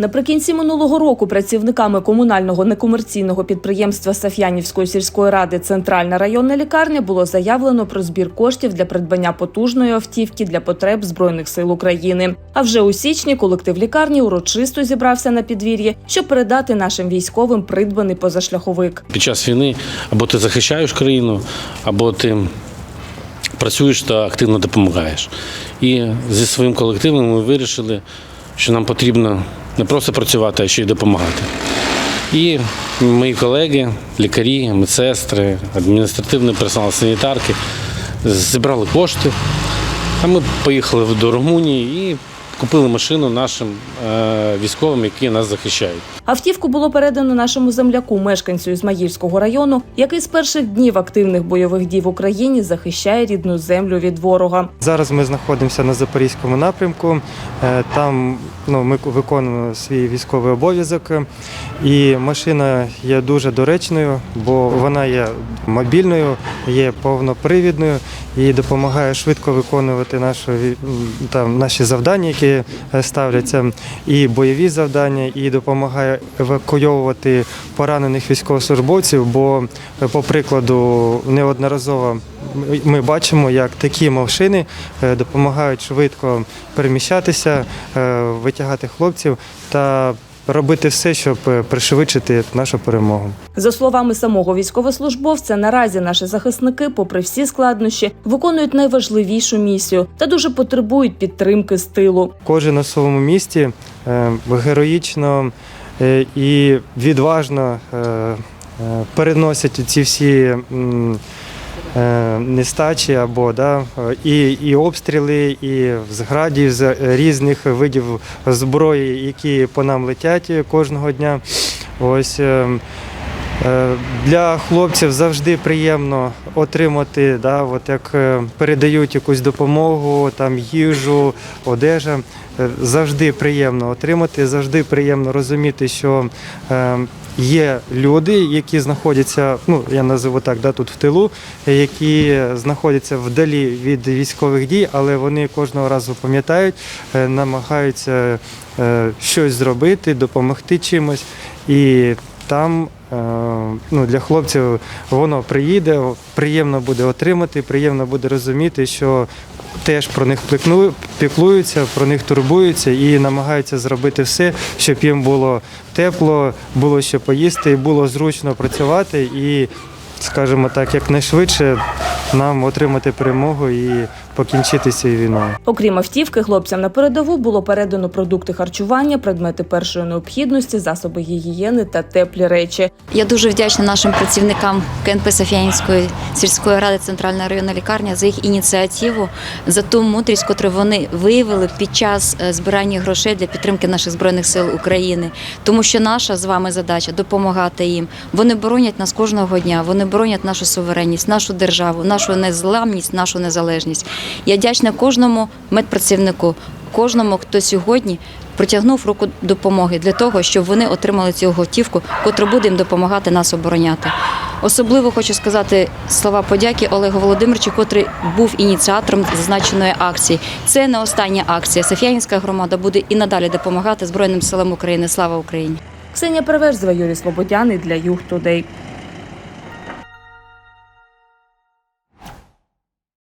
Наприкінці минулого року працівниками комунального некомерційного підприємства Саф'янівської сільської ради Центральна районна лікарня було заявлено про збір коштів для придбання потужної автівки для потреб збройних сил України. А вже у січні колектив лікарні урочисто зібрався на підвір'ї, щоб передати нашим військовим придбаний позашляховик. Під час війни або ти захищаєш країну, або ти працюєш та активно допомагаєш. І зі своїм колективом ми вирішили, що нам потрібно не просто працювати, а ще й допомагати. І мої колеги, лікарі, медсестри, адміністративний персонал, санітарки зібрали кошти, а ми поїхали до Румунії і купили машину нашим е, військовим, які нас захищають. Автівку було передано нашому земляку, мешканцю Ізмаїльського району, який з перших днів активних бойових дій в Україні захищає рідну землю від ворога. Зараз ми знаходимося на Запорізькому напрямку. Е, Там ну, ми виконуємо свій військовий обов'язок. І машина є дуже доречною, бо вона є мобільною, є повнопривідною і допомагає швидко виконувати наші, там, наші завдання, які е, ставляться, і бойові завдання, і допомагає евакуйовувати поранених військовослужбовців. Бо, е, по прикладу, неодноразово ми- бачимо, як такі машини е, допомагають швидко переміщатися, витягати хлопців та робити все, щоб е, пришвидшити нашу перемогу. За словами самого військовослужбовця, наразі наші захисники, попри всі складнощі, виконують найважливішу місію та дуже потребують підтримки з тилу. Кожен на своєму місці е, героїчно е, і відважно переносять ці всі нестачі або да, е, і, і обстріли, і зграді з різних видів зброї, які по нам летять кожного дня. Ось е, Е, Для хлопців завжди приємно отримати, да, от як е, передають якусь допомогу, там їжу, одежа. Е, Завжди приємно отримати, завжди приємно розуміти, що е, є люди, які знаходяться, ну я називу так, да, тут в тилу, е, які знаходяться вдалі від військових дій, але вони кожного разу пам'ятають, е, намагаються е, щось зробити, допомогти чимось. І там е, ну, для хлопців воно приїде, приємно буде отримати, приємно буде розуміти, що теж про них піклуються, про них турбуються і намагаються зробити все, щоб їм було тепло, було що поїсти, було зручно працювати і, скажімо так, якнайшвидше нам отримати перемогу і покінчити цією війною. Окрім автівки, хлопцям на передову було передано продукти харчування, предмети першої необхідності, засоби гігієни та теплі речі. Я дуже вдячна нашим працівникам КНП Софіянської сільської ради Центральна районна лікарня за їх ініціативу, за ту мудрість, яку вони виявили під час е, збирання грошей для підтримки наших збройних сил України. Тому що наша з вами задача допомагати їм. Вони боронять нас кожного дня. Вони боронять нашу суверенність, нашу державу, нашу незламність, нашу незалежність. Я вдячна кожному медпрацівнику, кожному, хто сьогодні протягнув руку допомоги для того, щоб вони отримали цю готівку, котра буде їм допомагати нас обороняти. Особливо хочу сказати слова подяки Олегу Володимировичу, котрий був ініціатором зазначеної акції. Це не остання акція. Софіянська громада буде і надалі допомагати Збройним силам України. Слава Україні! Ксенія Переверзева, Юрій Слободяний для Юг Тудей.